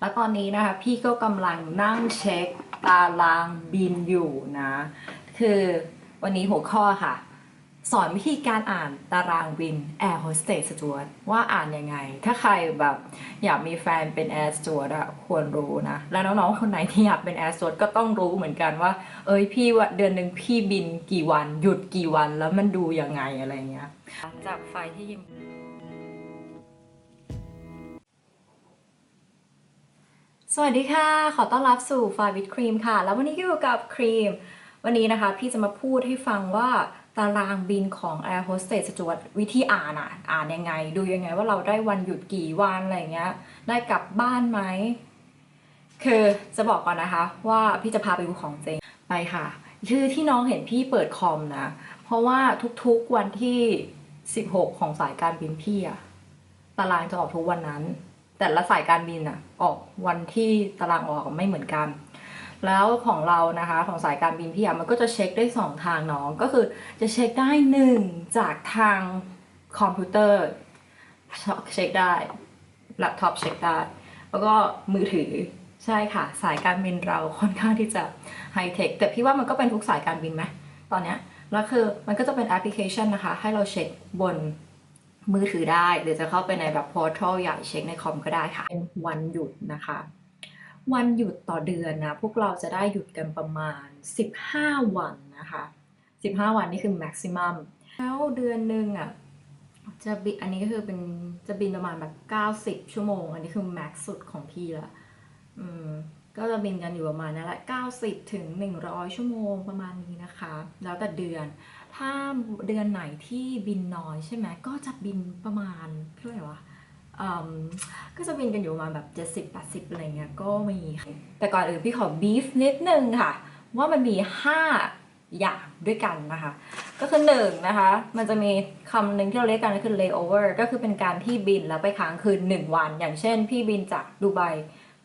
แล้วตอนนี้นะคะพี่ก็กำลังนั่งเช็คตารางบินอยู่นะ คือวันนี้หัวข้อค่ะ สอนวิธีการอ่านตารางบิน Air Hostess Steward ว่าอ่านยังไง ถ้าใครแบบอยากมีแฟนเป็น Air Steward อะควรรู้นะ แล้วน้องๆคนไหนที่อยากเป็น Air Steward ก็ต้องรู้เหมือนกันว่า เอ้ยพี่ว่าเดือนหนึ่งพี่บินกี่วัน หยุดกี่วันแล้วมันดูยังไงอะไรเงี้ยจากไฟที่ยิม สวัสดีค่ะ ขอต้อนรับสู่ฟาวิดครีมค่ะ แล้ววันนี้ก็อยู่กับครีม วันนี้นะคะ พี่จะมาพูดให้ฟังว่าตารางบินของ Air Hostess Steward วิธีอ่านอะอ่านยังไง ดูยังไงว่าเราได้วันหยุดกี่วันอะไรเงี้ย ได้กลับบ้านไหม คือจะบอกก่อนนะคะ ว่าพี่จะพาไปดูของจริงไปค่ะ คือที่น้องเห็นพี่เปิดคอมนะ เพราะว่าทุกๆวันที่ 16 ของสายการบินพี่อะตารางจะออกทุกวันนั้น แต่ละสายการบินอะออกวันที่ตารางออกไม่เหมือนกัน แล้วของเรานะคะของสายการบินพี่อะมันก็จะเช็คได้สองทางน้องก็คือจะเช็คได้หนึ่งจากทางคอมพิวเตอร์เช็คได้แล็ปท็อปเช็คได้ แล้วก็มือถือใช่ค่ะ สายการบินเราค่อนข้างที่จะไฮเทคแต่พี่ว่ามันก็เป็นทุกสายการบินไหมตอนเนี้ยแล้วคือมันก็จะเป็นแอปพลิเคชันนะคะ ให้เราเช็คบน มือถือได้ หรือจะเข้าไปในแบบพอร์ทัลใหญ่เช็คในคอมก็ได้ค่ะ เป็นวันหยุดนะคะ วันหยุดต่อเดือนนะ พวกเราจะได้หยุดกันประมาณ 15 วันนะคะ 15 วันนี่คือแม็กซิมัมแล้วเดือนหนึ่งอะจะบินอันนี้ก็คือเป็นจะบินประมาณแบบ 90 ชั่วโมง อันนี้คือแม็กสุดของพี่ละอืม ก็จะบินกันอยู่ประมาณนั้นแหละ 90 ถึง 100 ชั่วโมงประมาณนี้นะคะ แล้วแต่เดือน ถ้าเดือนไหนที่บินน้อยใช่ไหมก็จะบินประมาณเท่าไหร่วะก็จะบินกันอยู่ประมาณแบบ 70 80 อะไรเงี้ยก็มีแต่ก่อนอื่นพี่ขอบีฟนิดนึงค่ะ ว่ามันมี 5 อย่างด้วยกันนะคะ ก็คือหนึ่งนะคะ มันจะมีคำหนึ่งที่เราเรียกกันก็คือ layover ก็คือเป็นการที่บินแล้วไปค้างคืน 1 วัน อย่างเช่นพี่บินจากดูไบ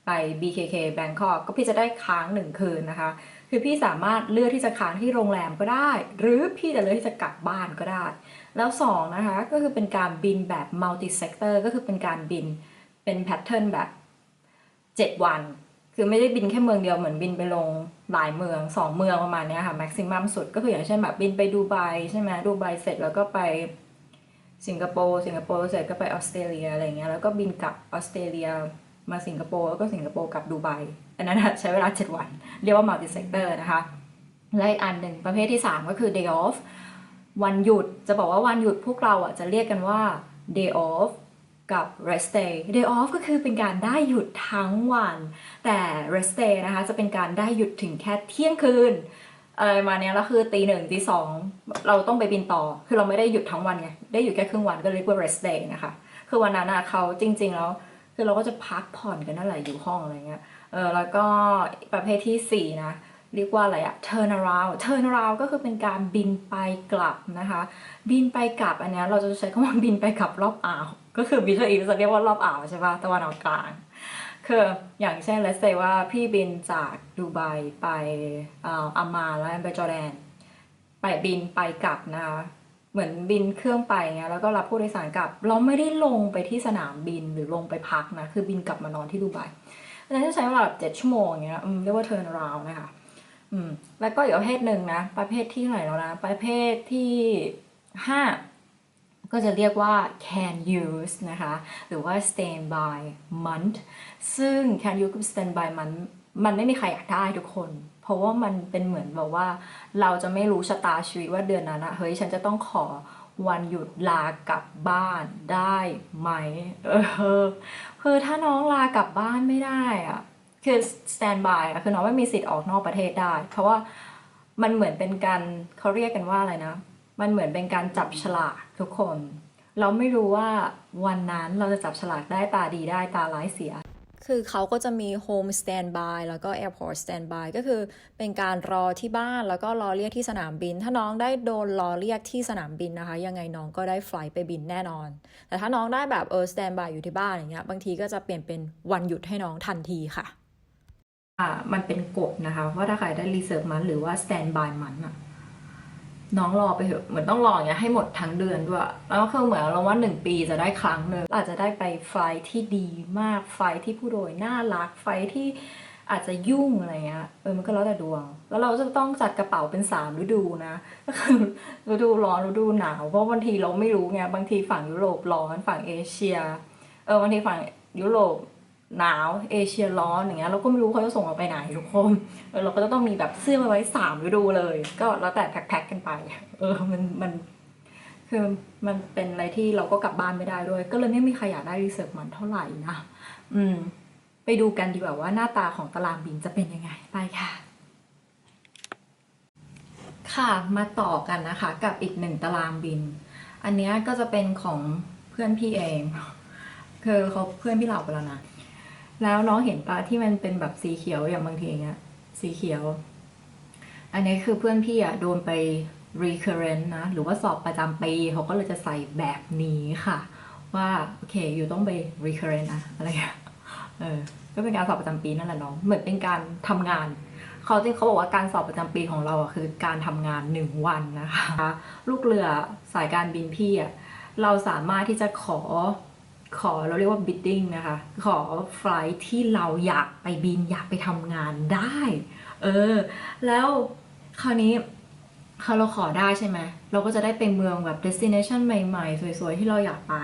ไป BKK Bangkok ก็พี่จะได้ค้างหนึ่งคืนนะคะ คือพี่สามารถเลือกที่จะค้างที่โรงแรมก็ได้ หรือพี่จะเลือกที่จะกลับบ้านก็ได้ แล้วสองนะคะ ก็คือเป็นการบินแบบ multi sector ก็คือเป็นการบินเป็นแพทเทิร์นแบบ 7 วัน คือไม่ได้บินแค่เมืองเดียวเหมือนบินไปลงหลายเมือง 2 เมืองประมาณนี้ค่ะ maximum สุดก็คืออย่างเช่นแบบบินไปดูไบใช่ไหมดูไบเสร็จแล้วก็ไปสิงคโปร์สิงคโปร์เสร็จก็ไปออสเตรเลียอะไรเงี้ยแล้วก็บินกลับออสเตรเลีย มาสิงคโปร์แล้วก็สิงคโปร์กลับดูไบอันนั้นใช้เวลา 7 วัน เรียกว่า multi sector นะคะ และอีกอันหนึ่งประเภทที่ 3 ก็คือ day off วันหยุดจะบอกว่าวันหยุดพวกเราอะจะเรียกกันว่า day off กับ rest day day off ก็คือเป็นการได้หยุดทั้งวัน แต่ rest day นะคะจะเป็นการได้หยุดถึงแค่เที่ยงคืนอะไรมาเนี้ยแล้วคือตีหนึ่งตีสองเราต้องไปบินต่อ คือเราไม่ได้หยุดทั้งวันไงได้หยุดแค่ครึ่งวันก็เรียกว่า rest day นะคะ คือวันนั้นเขาจริง ๆ แล้ว คือเราก็จะพักผ่อนกันนั่นแหละอยู่ห้องอะไรเงี้ยเออแล้วก็ประเภทที่ 4 นะ เรียกว่าอะไรอะ turn around turn around ก็คือเป็นการบินไปกลับนะคะ บินไปกลับอันนี้เราจะใช้คำว่าบินไปกลับรอบอ่าว ก็คือวิชาอีจะเรียกว่ารอบอ่าวใช่ปะตะวันออกกลางคืออย่างเช่น let's say ว่าพี่บินจากดูไบไปอ่าอามาแล้วไปจอร์แดน ไปบินไปกลับนะคะ เหมือนบินเครื่องไปเงี้ยแล้วก็รับผู้โดยสารกลับ เราไม่ได้ลงไปที่สนามบินหรือลงไปพักนะ คือบินกลับมานอนที่ดูไบอันนั้นจะใช้เวลาแบบเจ็ดชั่วโมงเงี้ยเรียกว่า turn around นะคะอืมแล้วก็อีกประเภทหนึ่งนะ ประเภทที่ไหนแล้วนะ ประเภทที่ห้าก็จะเรียกว่า can use นะคะ หรือว่า stand by month ซึ่ง can use กับ stand by month มันไม่มีใครอยากได้ทุกคน เพราะว่ามันเป็นเหมือนแบบว่า เราจะไม่รู้ชะตาชีวิตว่าเดือนนั้นอะเฮ้ยฉันจะต้องขอวันหยุดลากลับบ้านได้ไหมเออคือถ้าน้องลากลับบ้านไม่ได้อะคือ stand by อะคือน้องไม่มีสิทธิ์ออกนอกประเทศได้ เพราะว่ามันเหมือนเป็นการเขาเรียกกันว่าอะไรนะ มันเหมือนเป็นการจับฉลากทุกคน เราไม่รู้ว่าวันนั้นเราจะจับฉลากได้ตาดีได้ตาร้ายเสีย คือเขาก็จะมี home standby แล้วก็ airport standby ก็คือเป็นการรอที่บ้านแล้วก็รอเรียกที่สนามบิน ถ้าน้องได้โดนรอเรียกที่สนามบินนะคะ ยังไงน้องก็ได้ไฟล์ไปบินแน่นอน แต่ถ้าน้องได้แบบเออ standby อยู่ที่บ้านอย่างเงี้ยบางทีก็จะเปลี่ยนเป็นวันหยุดให้น้องทันทีค่ะ อ่ามันเป็นกฎนะคะว่าถ้าใครได้ reserve มันหรือว่า standby มันอะ น้องรอไปเถอะเหมือนต้องรออย่างเงี้ยให้หมดทั้งเดือนด้วย แล้วก็คือเหมือนเราว่าหนึ่งปีจะได้ครั้งหนึ่งอาจจะได้ไปไฟที่ดีมากไฟที่ผู้โดยน่ารักไฟที่อาจจะยุ่งอะไรเงี้ยเออมันก็แล้วแต่ดวง แล้วเราจะต้องจัดกระเป๋าเป็นสามฤดูนะก็คือฤดูร้อนฤดูหนาวเพราะบางทีเราไม่รู้ไงบางทีฝั่งยุโรปร้อนฝั่งเอเชียเออบางทีฝั่งยุโรป หนาวเอเชียร้อนอย่างเงี้ยเราก็ไม่รู้เขาจะส่งเราไปไหนทุกคนเราก็จะต้องมีแบบเสื้อไว้สามฤดูเลย ก็แล้วแต่แพ็คๆกันไป เออมันมันคือมันเป็นอะไรที่เราก็กลับบ้านไม่ได้ด้วย ก็เลยไม่มีใครอยากได้รีเสิร์ชมันเท่าไหร่นะอืม ไปดูกันดีกว่าว่าหน้าตาของตารางบินจะเป็นยังไงไปค่ะ ค่ะมาต่อกันนะคะ กับอีกหนึ่งตารางบิน อันเนี้ยก็จะเป็นของเพื่อนพี่เองคือเขาเพื่อนพี่เหล่าไปแล้วนะ แล้วน้องเห็นปะที่มันเป็นแบบสีเขียวอย่างบางทีอย่างเงี้ย สีเขียว อันนี้คือเพื่อนพี่อะโดนไป recurrent นะ หรือว่าสอบประจำปีเขาก็เลยจะใส่แบบนี้ค่ะ ว่า โอเค อยู่ต้องไป recurrent นะ อะไรอย่างเงี้ยเออก็เป็นการสอบประจำปีนั่นแหละน้อง เหมือนเป็นการทำงานเขาที่เขาบอกว่าการสอบประจำปีของเราอะคือการทำงานหนึ่งวันนะคะ ลูกเรือสายการบินพี่อะเราสามารถที่จะขอ ขอเราเรียกว่า bidding นะคะ ขอไฟลท์ที่เราอยากไปบินอยากไปทำงานได้ เออ แล้วคราวนี้พอเราขอได้ใช่ไหม เราก็จะได้ไปเมืองแบบ destination ใหม่ๆ สวยๆ ที่เราอยากไป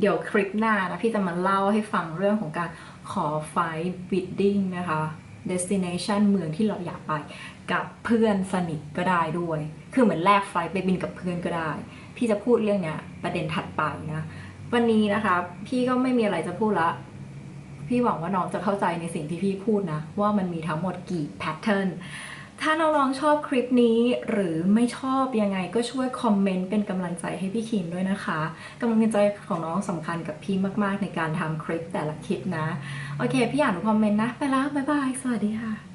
เดี๋ยวคลิปหน้านะ พี่จะมาเล่าให้ฟังเรื่องของการขอไฟล์ bidding นะคะ destination เมืองที่เราอยากไปกับเพื่อนสนิทก็ได้ด้วย คือเหมือนแลกไฟล์ไปบินกับเพื่อนก็ได้ พี่จะพูดเรื่องเนี้ยประเด็นถัดไปนะ วันนี้นะคะ พี่ก็ไม่มีอะไรจะพูดละ พี่หวังว่าน้องจะเข้าใจในสิ่งที่พี่พูดนะ ว่ามันมีทั้งหมดกี่แพทเทิร์นถ้าน้องๆชอบคลิปนี้หรือไม่ชอบยังไงก็ช่วยคอมเมนต์เป็นกำลังใจให้พี่คิมด้วยนะคะกำลังใจของน้องสำคัญกับพี่มากๆในการทำคลิปแต่ละคลิปนะ โอเค พี่อ่านคอมเมนต์นะ ไปแล้ว บ๊ายบาย สวัสดีค่ะ